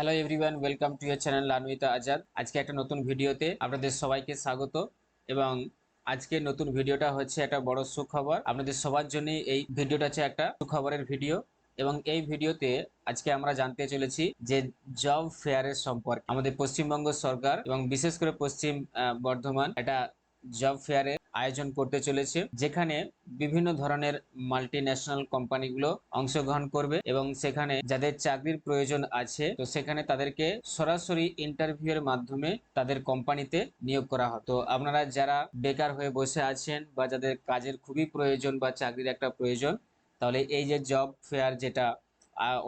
Hello everyone welcome to your channel Lanbita Azad আজকে একটা নতুন ভিডিওতে আপনাদের সবাইকে স্বাগত এবং আজকে নতুন ভিডিওটা হচ্ছে একটা বড় সুখবর। আপনাদের সবার জন্য এই ভিডিওটা হচ্ছে একটা সুখবরের ভিডিও এবং এই ভিডিওতে আজকে আমরা জানতে চলেছি যে জব ফেয়ারের সম্পর্কে। আমাদের পশ্চিমবঙ্গ সরকার এবং বিশেষ করে পশ্চিম বর্ধমান একটা জব ফেয়ারের আয়োজন করতে চলেছে, যেখানে বিভিন্ন ধরনের মাল্টি ন্যাশনাল কোম্পানিগুলো অংশগ্রহণ করবে এবং সেখানে যাদের চাকরির প্রয়োজন আছে, তো সেখানে তাদেরকে সরাসরি ইন্টারভিউ এর মাধ্যমে তাদের কোম্পানিতে নিয়োগ করা হয়। তো আপনারা যারা বেকার হয়ে বসে আছেন বা যাদের কাজের খুবই প্রয়োজন বা চাকরির একটা প্রয়োজন, তাহলে এই যে জব ফেয়ার যেটা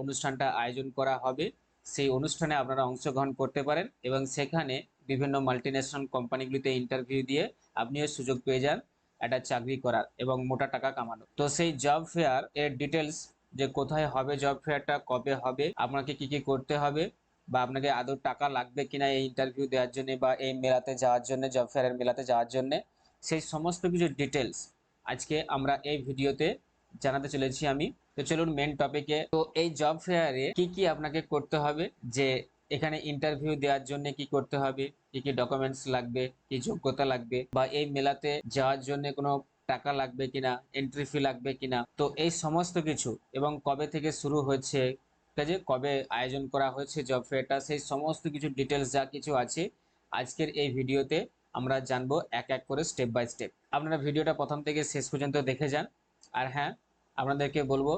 অনুষ্ঠানটা আয়োজন করা হবে, সেই অনুষ্ঠানে আপনারা অংশগ্রহণ করতে পারেন এবং সেখানে বিভিন্ন মাল্টিন্যাশনাল কোম্পানিগুলিতে ইন্টারভিউ দিয়ে আপনিও সুযোগ পেয়ে যান একটা চাকরি করার এবং মোটা টাকা কামানো তো সেই জব ফেয়ার এর ডিটেলস যে কোথায় হবে জব ফেয়ারটা কবে হবে, আপনাকে কি কি করতে হবে বা আপনাকে আদৌ টাকা লাগবে কিনা এই ইন্টারভিউ দেওয়ার জন্য বা এই মেলাতে যাওয়ার জন্য জব ফেয়ারের মেলাতে যাওয়ার জন্য, সেই সমস্ত কিছু ডিটেলস আজকে আমরা এই ভিডিওতে জানাতে চলেছি আমি। তো চলুন মেন টপিকে তো এই জব ফেয়ারে কি কি আপনাকে করতে হবে যে এখানে ইন্টারভিউ দেওয়ার জন্য কি করতে হবে? কি কি ডকুমেন্টস লাগবে? কি যোগ্যতা লাগবে? বা এই মেলাতে যাওয়ার জন্য কোনো টাকা লাগবে কিনা? এন্ট্রি ফি লাগবে কিনা? তো এই সমস্ত কিছু। এবং কবে থেকে শুরু হচ্ছে আছে? কবে আয়োজন করা হয়েছে জব ফেয়ারটা সেই সমস্ত কিছু ডিটেলস যা কিছু আছে আজকের এই ভিডিওতে আমরা জানব এক এক করে স্টেপ বাই স্টেপ আপনারা ভিডিওটা প্রথম থেকে শেষ পর্যন্ত দেখে যান। আর হ্যাঁ আপনাদেরকে বলব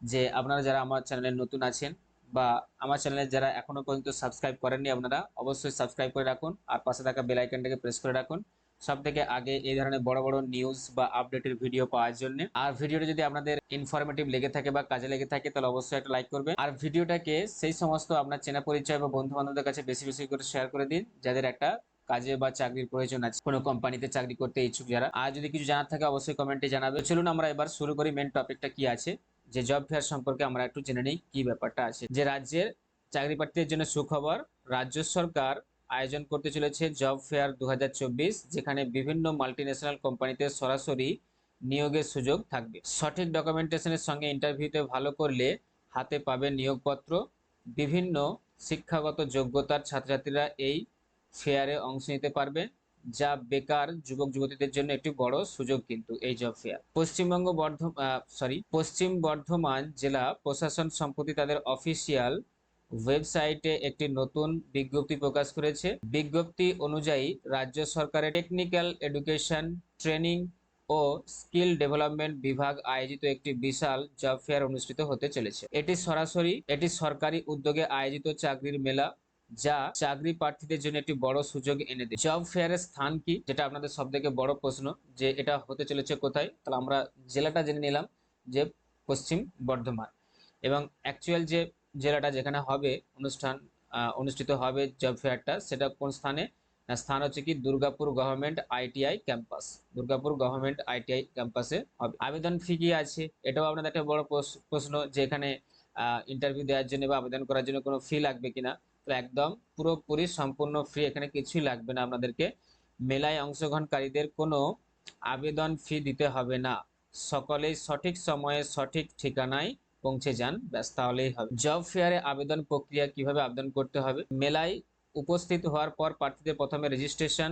যে আপনারা যারা আমার চ্যানেলে নতুন আছেন বা আমার চ্যানেলে যারা এখনও পর্যন্ত সাবস্ক্রাইব করেননি আপনারা, অবশ্যই সাবস্ক্রাইব করে রাখুন আর পাশে থাকা বেল আইকনটাকে প্রেস করে রাখুন। সব থেকে আগে এই ধরনের বড় বড় নিউজ বা আপডেটের ভিডিও পাওয়ার জন্য। আর ভিডিওটা যদি আপনাদের ইনফরমেটিভ লেগে থাকে বা কাজে লেগে থাকে, তাহলে অবশ্যই একটা লাইক করবেন। আর ভিডিওটাকে সেই সমস্ত আপনার চেনা পরিচয় বা বন্ধু বান্ধবদের কাছে বেশি বেশি করে শেয়ার করে দিন, যাদের একটা কাজে বা চাকরির প্রয়োজন আছে। কোনো কোম্পানিতে চাকরি করতে ইচ্ছুক যারা। আর যদি কিছু জানার থাকে, অবশ্যই কমেন্টে জানাবে। চলুন আমরা এবার শুরু করি মেন টপিকটা কি আছে। যে জব ফেয়ার সম্পর্কে আমরা একটু জেনে নিই কি ব্যাপারটা আছে। যে রাজ্যের চাকরি প্রার্থীদের জন্য সুখবর, রাজ্য সরকার আয়োজন করতে চলেছে জব ফেয়ার দু হাজার চব্বিশ, যেখানে বিভিন্ন মাল্টিন্যাশনাল কোম্পানিতে সরাসরি নিয়োগের সুযোগ থাকবে। সঠিক ডকুমেন্টেশনের সঙ্গে ইন্টারভিউতে ভালো করলে হাতে পাবে নিয়োগপত্র। বিভিন্ন শিক্ষাগত যোগ্যতার ছাত্রছাত্রীরা এই ফেয়ারে অংশ নিতে পারবে। যা বেকার যুবক যুবতীদের জন্য একটি বড় সুযোগ কিন্তু এই job fair Paschimbanga Bardhaman sorry Paschim Bardhaman জেলা প্রশাসন সম্প্রতি তাদের অফিসিয়াল ওয়েবসাইটে একটি নতুন বিজ্ঞপ্তি প্রকাশ করেছে। বিজ্ঞপ্তি অনুযায়ী রাজ্য সরকারের টেকনিক্যাল এডুকেশন ট্রেনিং ও স্কিল ডেভেলপমেন্ট বিভাগ আয়োজিত একটি বিশাল জব ফেয়ার অনুষ্ঠিত হতে চলেছে। এটি সরাসরি এটি সরকারি উদ্যোগে আয়োজিত চাকরির মেলা যা চাকরি প্রার্থীদের জন্য একটি বড় সুযোগ এনে দেয়। জব ফেয়ারের স্থান কি? যেটা আপনাদের সব থেকে বড় প্রশ্ন, যে এটা হতে চলেছে কোথায়? তাহলে আমরা জেলাটা জেনে নিলাম, যে পশ্চিম বর্ধমান। এবং অ্যাকচুয়াল যে জেলাটা যেখানে হবে, অনুষ্ঠান অনুষ্ঠিত হবে জব ফেয়ারটা, সেটা কোন স্থানে? স্থান হচ্ছে কি? Durgapur government ITI campus. Durgapur government ITI ক্যাম্পাসে হবে। আবেদন ফি কি আছে? এটাও আপনাদের একটা বড় প্রশ্ন, যে এখানে ইন্টারভিউ দেওয়ার জন্য বা আবেদন করার জন্য কোনো ফি লাগবে কিনা? একদম পুরোপুরি সম্পূর্ণ ফ্রি এখানে কিছুই লাগবে না আপনাদেরকে। মেলায় অংশগ্রহণকারীদের কোনো আবেদন ফি দিতে হবে না। সকলেই সঠিক সময়ে সঠিক ঠিকানায় পৌঁছে যান, ব্যাস তাহলেই হবে। জব ফেয়ারে আবেদন প্রক্রিয়া কীভাবে আবেদন করতে হবে? মেলায় উপস্থিত হওয়ার পর প্রার্থীদের প্রথমে রেজিস্ট্রেশন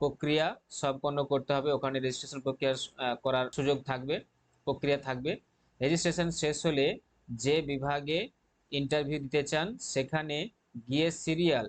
প্রক্রিয়া সম্পন্ন করতে হবে। ওখানে রেজিস্ট্রেশন প্রক্রিয়া করার সুযোগ থাকবে, প্রক্রিয়া থাকবে। রেজিস্ট্রেশন শেষ হলে যে বিভাগে ইন্টারভিউ দিতে চান, সেখানে গিয়ে সিরিয়াল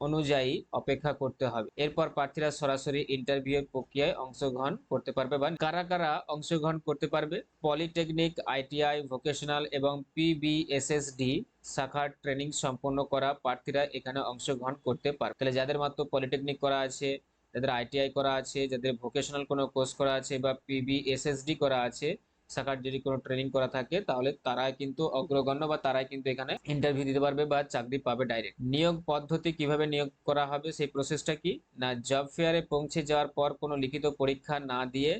অনুযায়ী অপেক্ষা করতে হবে। এরপর প্রার্থীরা সরাসরি ইন্টারভিউ প্রক্রিয়ায় অংশগ্রহণ করতে পারবে বা কারা কারা অংশগ্রহণ করতে পারবে, পলিটেকনিক, আইটিআই, ভোকেশনাল এবং পিবিএসএসডি শাখার ট্রেনিং সম্পন্ন করা প্রার্থীরা এখানে অংশগ্রহণ করতে পারবে। তাহলে যাদের মাত্র পলিটেকনিক করা আছে, যাদের আইটিআই করা আছে, যাদের ভোকেশনাল কোনো কোর্স করা আছে বা পিবিএসএসডি করা আছে শাখার যদি কোনো ট্রেনিং করা থাকে, তাহলে তারাই কিন্তু অগ্রগণ্য বা তারাই কিন্তু এখানে ইন্টারভিউ দিতে পারবে বা চাকরি পাবে ডাইরেক্ট নিয়োগ পদ্ধতি কীভাবে নিয়োগ করা হবে, সেই প্রসেসটা কি? না জব ফেয়ারে পৌঁছে যাওয়ার পর কোনো লিখিত পরীক্ষা না দিয়ে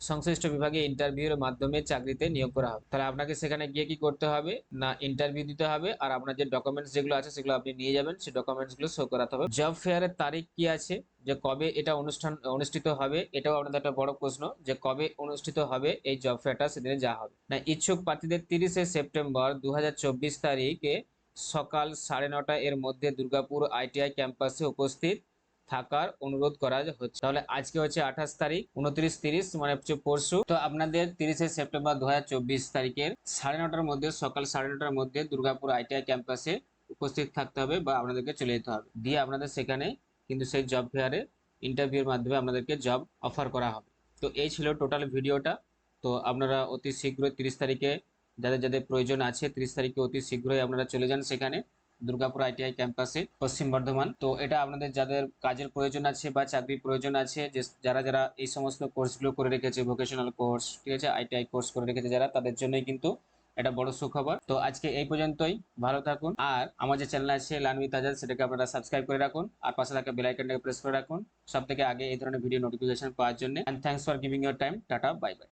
সংশ্লিষ্ট বিভাগে ইন্টারভিউর মাধ্যমে চাকরিতে নিয়োগ করা হবে। তাহলে আপনাকে সেখানে গিয়ে কি করতে হবে? না ইন্টারভিউ দিতে হবে। আর আপনার যে ডকুমেন্টস যেগুলো আছে, সেগুলো আপনি নিয়ে যাবেন। সেই ডকুমেন্টসগুলো শো করাতে হবে। জব ফেয়ারের তারিখ কি আছে? যে কবে এটা অনুষ্ঠান, অনুষ্ঠিত হবে? এটাও আপনাদের একটা বড় প্রশ্ন। যে কবে অনুষ্ঠিত হবে? এই জব ফেয়ারটা সেদিনে যা হবে। না, ইচ্ছুক প্রার্থীদের তিরিশে সেপ্টেম্বর দু হাজার চব্বিশ তারিখে সকাল সাড়ে নটা এর মধ্যে দুর্গাপুর আইটিআই ক্যাম্পাসে উপস্থিত থাকার অনুরোধ করা হচ্ছে। তাহলে আজকে হচ্ছে আঠাশ তারিখ, উনত্রিশ তিরিশ মানে হচ্ছে পরশু। তো আপনাদের তিরিশে সেপ্টেম্বর দু হাজার চব্বিশ তারিখের সাড়ে নটার মধ্যে, সকাল সাড়ে নটার মধ্যে দুর্গাপুর আইটিআই ক্যাম্পাসে উপস্থিত থাকতে হবে বা আপনাদেরকে চলে যেতে হবে। দিয়ে আপনাদের সেখানে কিন্তু সেই জব ফেয়ারে ইন্টারভিউর মাধ্যমে আপনাদেরকে জব অফার করা হবে। তো এই ছিল টোটাল ভিডিওটা। তো আপনারা অতি শীঘ্রই তিরিশ তারিখে, যাদের যাদের প্রয়োজন আছে, তিরিশ তারিখে অতি শীঘ্রই আপনারা চলে যান সেখানে। দুর্গাপুর আইটিআই ক্যাম্পাসে পশ্চিম বর্ধমান। তো এটা আপনাদের যাদের কাজের প্রয়োজন আছে বা চাকরির প্রয়োজন আছে, যে যারা যারা এই সমস্ত কোর্সগুলো করে রেখেছে ভোকেশনাল কোর্স ঠিক আছে, আইটিআই কোর্স করে রেখেছে যারা, তাদের জন্যই কিন্তু এটা বড় সুখবর। তো আজকে এই পর্যন্তই, ভালো থাকুন। আর আমার যে চ্যানেল আছে লানবি তাজাদ সেটাকে আপনারা সাবস্ক্রাইব করে রাখুন। আর পাশে থাকা বেল আইকনটাকে প্রেস করে রাখুন। সব থেকে আগে এই ধরনের ভিডিও নোটিফিকেশন পাওয়ার জন্য। And thanks for giving your time tata bye bye